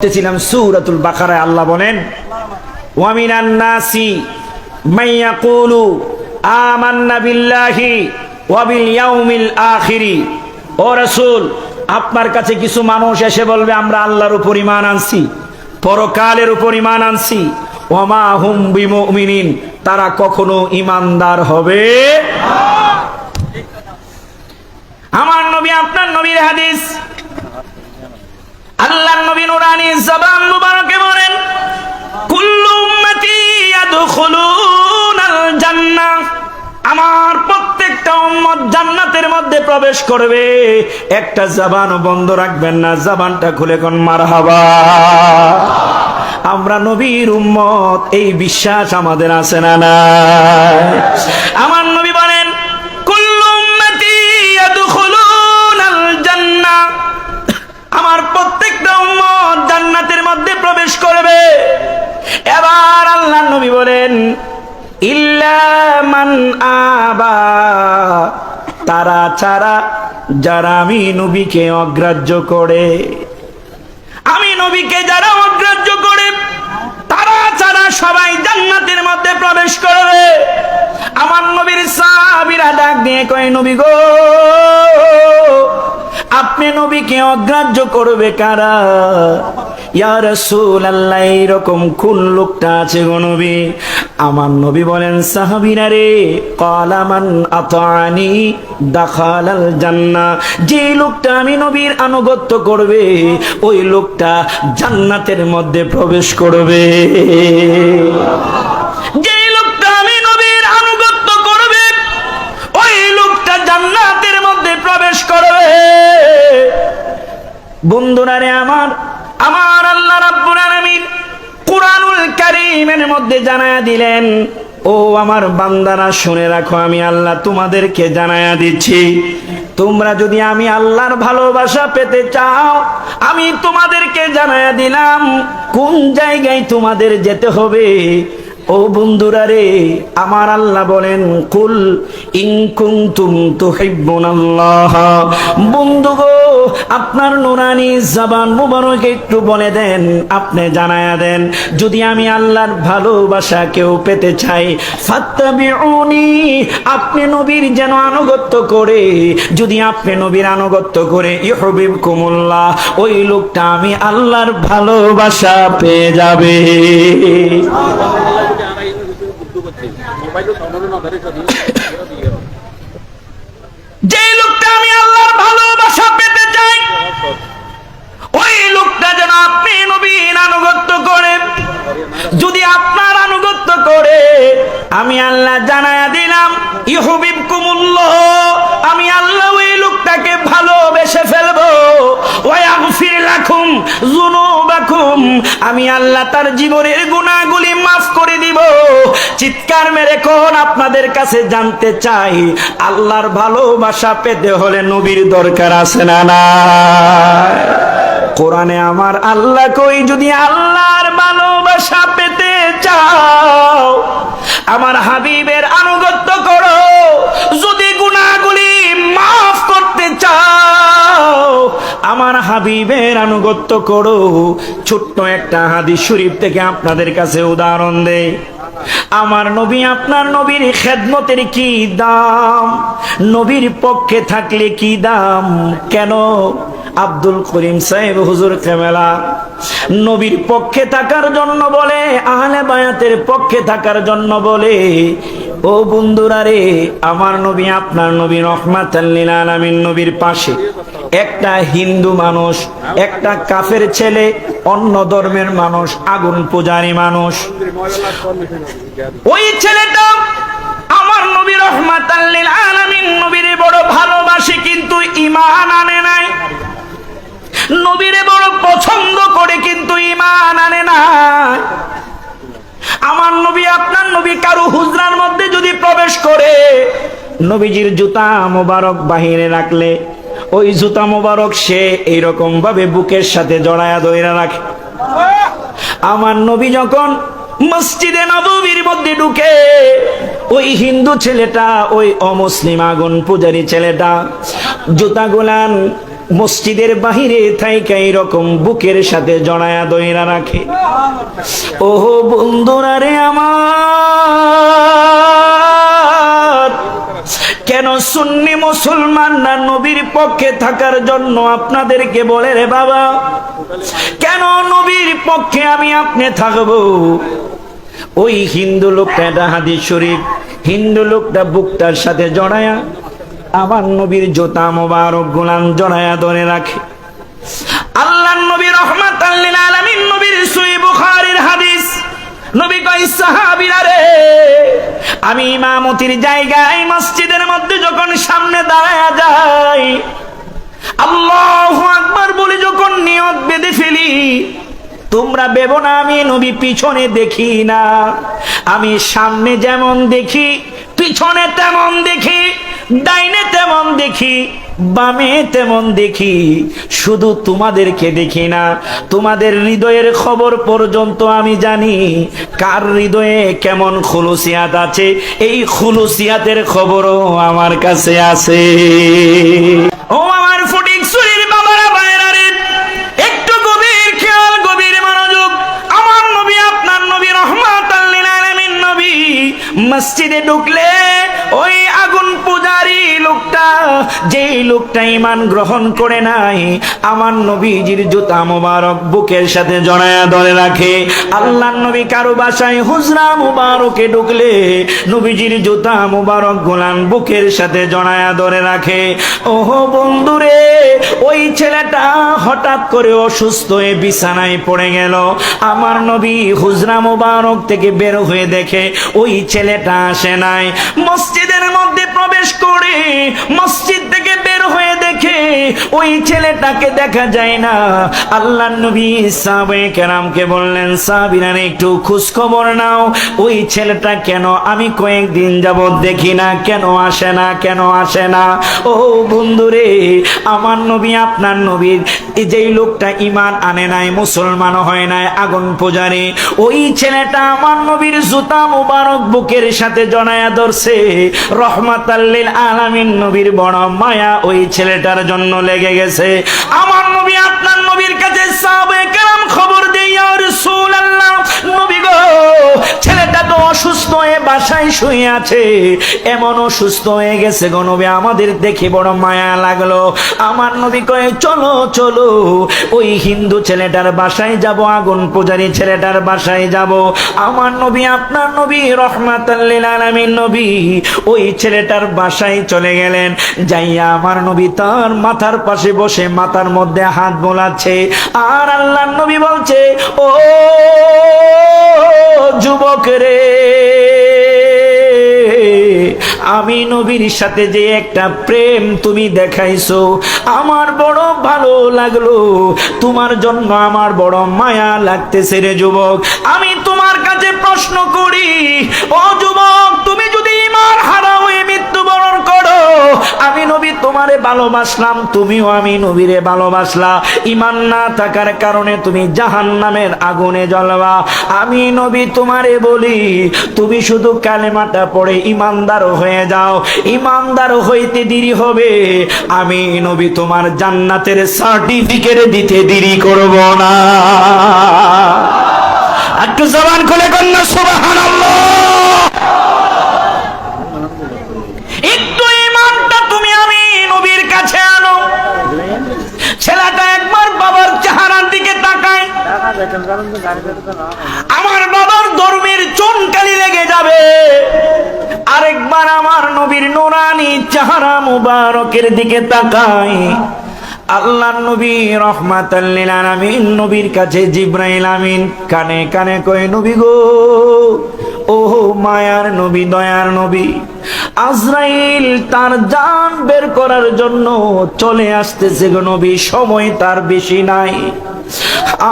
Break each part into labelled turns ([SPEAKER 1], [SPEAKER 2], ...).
[SPEAKER 1] বলতেছিলাম সূরাতুল বাকারায় আল্লাহ বলেন নাসি আমান্না বিল্লাহি ওয়া বিল ইয়াউমিল আখিরি। ও রাসূল, আপনার কাছে কিছু মানুষ এসে বলবে, আমরা আল্লাহর উপর ঈমান আনছি, পরকালের উপর ঈমান আনছি। ওমা হুম বিমুমিনিন, তারা কখনো ঈমানদার হবে আমার নবী, আপনার নবীর হাদিস আল্লাহ নবী নুরানি জবান মুবারকে বলেন, কুল্লু উম্মতি ইয়াদখুলুনাল আমার প্রত্যেকটা উম্মত জান্নাতের মধ্যে প্রবেশ করবে। একটা জবানও বন্ধ রাখবেন না, জবানটা খুলে কোন মারহাবা। আমরা নবীর উম্মত, এই বিশ্বাস আমাদের আছে না না আমার আবা। তারা ছাড়া যারা আমি নবীকে অগ্রাহ্য করে, আমি নবীকে যারা অগ্রাহ্য করে, তারা ছাড়া সবাই জান্নাতের মধ্যে প্রবেশ করবে। আমার নবীর সাহাবীরা ডাক দিয়ে কয়, নবী গো আপনি নবীকে অগ্রাহ্য করবে কারা? ইয়া রাসূলুল্লাহ, এরকম কোন লোকটা আছে গো নবী। আমার নবী বলেন, সাহাবীরা রে কালামান আতানি দাখালাল জান্নাহ। যে লোকটা আমি নবীর আনুগত্য করবে, ওই লোকটা জান্নাতের মধ্যে প্রবেশ করবে। যে লোকটা আমি নবীর আনুগত্য করবে, ওই লোকটা জান্নাতের মধ্যে প্রবেশ করবে বন্ধুরা রে আমার আমার আল্লাহ রাব্বুল আলামিন কুরআনুল কারীমের মধ্যে জানায়া দিলেন, ও আমার বান্দারা, শুনে রাখো, আমি আল্লাহ তোমাদেরকে জানায়া দিচ্ছি। তোমরা যদি আমি আল্লাহর ভালোবাসা পেতে চাও, আমি তোমাদেরকে জানায়া দিলাম, কোন জায়গায় তোমাদের যেতে হবে? ও বন্ধুরা রে, আমার আল্লাহ বলেন, কুল ইনকুম তুম তুহিব্বুনাল্লাহ। বন্ধু গো, আপনার নুরানি জবান মুবারক একটু বলে দেন, আপনি জানায়া দেন, যদি আমি আল্লাহর ভালোবাসা কেউ পেতে চাই, ফাত্তাবিউনি, আপনি নবীর যেন আনুগত্য করে, যদি আপনি নবীর আনুগত্য করে ইহবিবকুমুল্লাহ ওই লোকটা আমি আল্লাহর ভালোবাসা পেয়ে যাবে। যে লোকটা আমি আল্লাহর ভালোবাসা পেতে চাই, ওই লোকটা যেন আপনি নবীন আনুগত্য করে, যদি আপনার আনুগত্য করে, আমি আল্লাহ জানায়া দিলাম ইহবিব কুমুল্লাহ ভালোবেসে ফেলব। আমি আল্লাহ তার জীবনের গুনাহগুলি মাফ করে দিব। চিৎকার মেরে কোন আপনাদের কাছে জানতে চাই? আল্লাহর ভালোবাসা পেতে হলে নবীর দরকার আছে না না কোরআনে আমার আল্লাহ কই, যদি আল্লাহর ভালোবাসা পেতে চাও, আমার হাবিবের আনুগত্য করো। যদি গুনাহগুলি মাফ করতে চাও, আমার হাবিবের আনুগত্য করো। ছোট্ট একটা শরীফ থেকে আপনাদের কাছে উদাহরণ দেয় আমার নবী আপনার নবীর খেদমতের কি দাম? নবীর পক্ষে থাকলে কি দাম? কেন? আব্দুল করিম সাহেব হুজুর কেমেলা নবীর পক্ষে থাকার জন্য বলে, আহলে বায়াতের পক্ষে থাকার জন্য বলে ও বন্ধুরা রে, আমার নবী, আপনার নবী রহমাত আলামিন নবীর পাশে। একটা হিন্দু মানুষ, একটা কাফের ছেলে, অন্য ধর্মের মানুষ, আগুন পূজারী মানুষ। ওই ছেলেটা আমার নবী রহমাত আলামিন নবীর বড় ভালোবাসে, কিন্তু ইমান আনে নাই। নবীরে বড় পছন্দ করে, কিন্তু ইমান আনে না নবী আপনার নবী কারু হুজরার মধ্যে যদি প্রবেশ করে, নবীজির জুতা মোবারক বাহিরে রাখলে, ওই জুতা মোবারক সে এইরকম ভাবে বুকের সাথে জড়ায়া দইরা রাখে। আমার নবী যখন মসজিদে নববীর মধ্যে ঢুকে, ওই হিন্দু ছেলেটা, ওই অমুসলিম আগুন পূজারী ছেলেটা, জুতা গুলান মসজিদের বাহিরে থাইকা এরকম বুকের সাথে জড়ায়া দইরা রাখে। ওহো বন্ধুরা রে আমার, কেন সুন্নি মুসলমান না নবীর পক্ষে থাকার জন্য আপনাদেরকে বলে রে বাবা? কেন নবীর পক্ষে আমি আপনি থাকব? ওই হিন্দু লোকটা হাদিস শরীফ, হিন্দু লোকটা বুকটার সাথে জড়ায়া আমার নবীর জোতা মোবারক গোলাম জড়ায়া ধরে রাখে। আল্লাহ নবী রহমাত আলামিন নবীর সুই বুখারীর হাদিস। নবী কই সাহাবীরা রে, আমি ইমামতির জায়গায় মসজিদের মধ্যে যখন সামনে দাঁড়ায়া যাই, আল্লাহু আকবার বলে, যখন নিয়ত বেঁধে ফেলি, তোমরা বেবো না, আমি নবী পিছনে দেখি না। আমি সামনে যেমন দেখি, পিছনে তেমন দেখি। ডাইনে তেমন দেখি, বামে তেমন দেখি, শুধু তোমাদেরকে দেখি না। তোমাদের হৃদয়ের খবর পর্যন্ত আমি জানি, কার হৃদয়ে কেমন খুলুসিয়াত আছে, এই খুলুসিয়াতের খবরও আমার কাছে আছে। ও আমার ফটিক শরীর বাবারা বাইরা রে, একটু গভীর খেয়াল, গভীর মনোযোগ। আমার নবী, আপনার নবী রহমাত নবী, মসজিদে ঢুকলে ওই আগুন লোকটা, যেই লোকটা ইমান গ্রহণ করে নাই, আমার নবীজির জুতা মোবারক বুকের সাথে জড়ায়া ধরে রাখে। আল্লাহ নবী কারও বাসায় হুজরা মুবারকে ঢুকলে, নবীজির জুতা মুবারক গোলান বুকের সাথে জড়ায়া ধরে রাখে। ওহো বন্ধুরে, ওই ছেলেটা হঠাৎ করে অসুস্থ হয়ে বিছানায় পড়ে গেল। আমার নবী হুজরা মুবারক থেকে বের হয়ে দেখে, ওই ছেলেটা আসে নাই। মসজিদের মধ্যে প্রবেশ করে মসজিদ থেকে বের হয়ে দেখে ওই ছেলেটাকে দেখা যায় না। আল্লাহ নবী সাহাবে কেরামকে বললেন সাহাবিরান একটু খোঁজ খবর নাও। ওই ছেলেটা কেন? আমি কয়েকদিন যাবৎ দেখি না। কেন আসে না? কেন আসে না? ও বন্ধুরে আমার নবী আপনার নবীর যেই লোকটা ইমান আনে নাই, মুসলমান হয় নাই, আগুন পূজারে, ওই ছেলেটা আমার নবীর জুতা মুবারক বুকের সাথে জড়ায়া ধরছে। রহমাতাল্লিল আলামিন নবীর বড় মায়া ওই ছেলেটার জন্য লেগে গেছে। আমার নবী আপনার নবীর কাছে সাহাবে কেরাম খবর দেই আর রাসূলুল্লাহ, নবী গো। ছেলেটা তো অসুস্থ হয়ে বাসায় শুয়ে আছে। এমন অসুস্থ হয়ে গেছে গো নবী, আমাদের দেখে বড় মায়া লাগল। আমার নবী কয়ে, চলো চলো, ওই হিন্দু ছেলেটার বাসায় যাব, আগুন পূজারি ছেলেটার বাসায় যাব। আমার নবী, আপনার নবী রহমাতাল্লিল আলামিন নবী, ওই ছেলেটার বাসায় চলে গেলেন। যাইয়া আমার নবী তার মাথার পাশে বসে, মাথার মধ্যে হাত বোলাচ্ছে। আর আল্লাহ নবী বলছে, ও যুবক রে। আমি নবীর সাথে যে একটা প্রেম তুমি দেখাইছো, আমার বড় ভালো লাগল। তোমার জন্য আমার বড় মায়া লাগতেছে রে যুবক। আমি তোমার কাছে প্রশ্ন করি, ও যুবক, তুমি তোমারে ভালোবাসলাম, তুমিও আমি নবীরে ভালোবাসলা। ইমান না থাকার কারণে তুমি জাহান নামের আগুনে জ্বলবা। আমি নবী তোমারে বলি, তুমি শুধু কালেমাটা পড়ে ইমানদার হয়ে যাও। ইমানদার হইতে দেরি হবে, আমি নবী তোমার জান্নাতের সার্টিফিকেট দিতে দেরি করব না। একটু জবান খুলে কন্যা, সুবহানাল্লাহ একটু ইমানটা তুমি আমি নবীর কাছে আনো ছেলেটা একবার বাবার চেহারার দিকে তাকায় আমার বাবার ধর্মের চনকালি লেগে যাবে। আরেকবার আমার নবীর নোরানি চাহারা মুবারকের দিকে তাকাই। আল্লাহ নবী আলামিন, নবীর কাছে জিব্রাইল আমিন কানে কানে কয়, নবী গো ও মায়ার নবী, দয়ার নবী। আজরাইল তার জান বের করার জন্য চলে আসতেছে নবী, সময় তার বেশি নাই।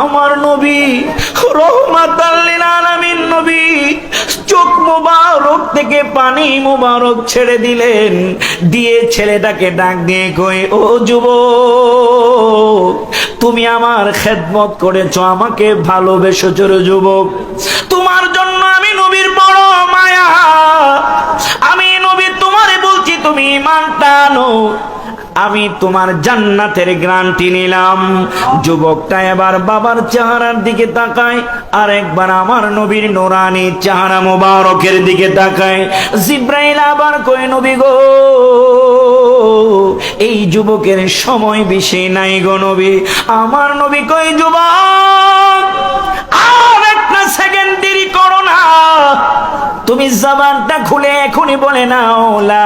[SPEAKER 1] আমার নবী রহমাতাল্লিল নবী, চোখ মোবারক থেকে পানি মোবারক ছেড়ে দিলেন। দিয়ে ছেলেটাকে ডাক দিয়ে কই ও যুব তুমি আমার খেদমত করেছ, আমাকে ভালোবেসো চোর যুবক। তুমি ইমানটা আনো আমি তোমার জান্নাতের গ্রান্টি নিলাম। যুবকটা এবার বাবার চেহারার দিকে তাকায়, আর একবার আমার নবীর নোরানি চেহারা মোবারকের দিকে তাকায়। জিব্রাইল আবার কই নবী গো, এই যুবকের সময় বেশি নাই গো নবী। আমার নবী কই যুবক, আর একটা সেকেন্ড দেরি করো না। তুমি জবানটা খুলে এখনই বলে নাও, লা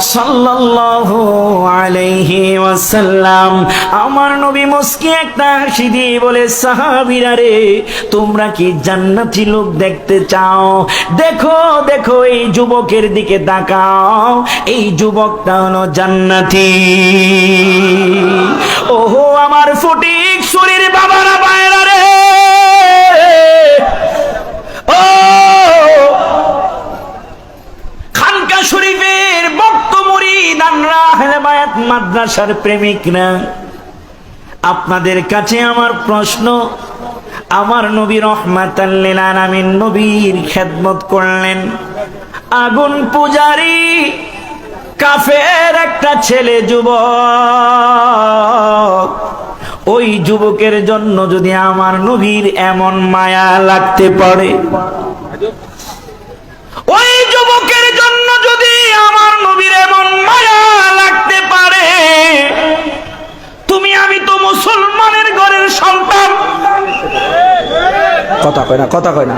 [SPEAKER 1] সাল্লাল্লাহু আলাইহি ওয়াসাল্লাম। আমার নবী একটা হাসি দিয়ে বলে, সাহাবীরা রে, তোমরা কি জান্নাতি লোক দেখতে চাও? দেখো দেখো, এই যুবকের দিকে তাকাও। এই যুবকটা হলো জান্নাতি। ওহো, আমার ফটিক শরীর বাবারা মুরিদানরা হেলেবায়াত মাদ্রাসার প্রেমিকরা, আপনাদের কাছে আমার প্রশ্ন, আমার নবী রহমাতাল্লিল আলামিন নবীর খেদমত করলেন। আগুন পূজারি, কাফের একটা ছেলে যুবক, ওই যুবকের জন্য যদি আমার নবীর এমন মায়া লাগতে পারে, ওই
[SPEAKER 2] কথা কয় না কথা কয় না।